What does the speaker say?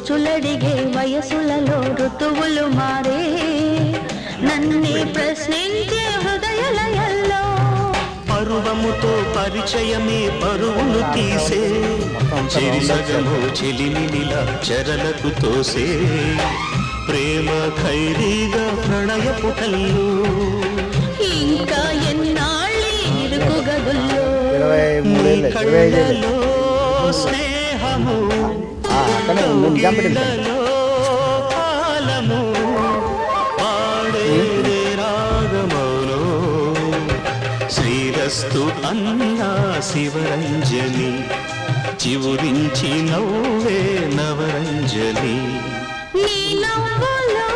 రుచులడిగే వయసులలో ఋతువులు మారే. నన్నే ప్రశ్నించే హృదయలయల్లో పరువముతో పరిచయమే పరువును తీసే. చెరిసగము చెలిమినిలా చెరలకు తోసే. ప్రేమ ఖైరీగా ప్రణయపు కల్లు ఇంకా ఎన్నాళ్ళి ఇరుకు గదుల్లో. కళ్ళలో స్నేహము. అక్కడే కాలము పాడేదే రాగమౌను. శ్రీరస్తు అన్నా శివరంజని చివురించి నవ్వే నవరంజని. నీ నవ్వులో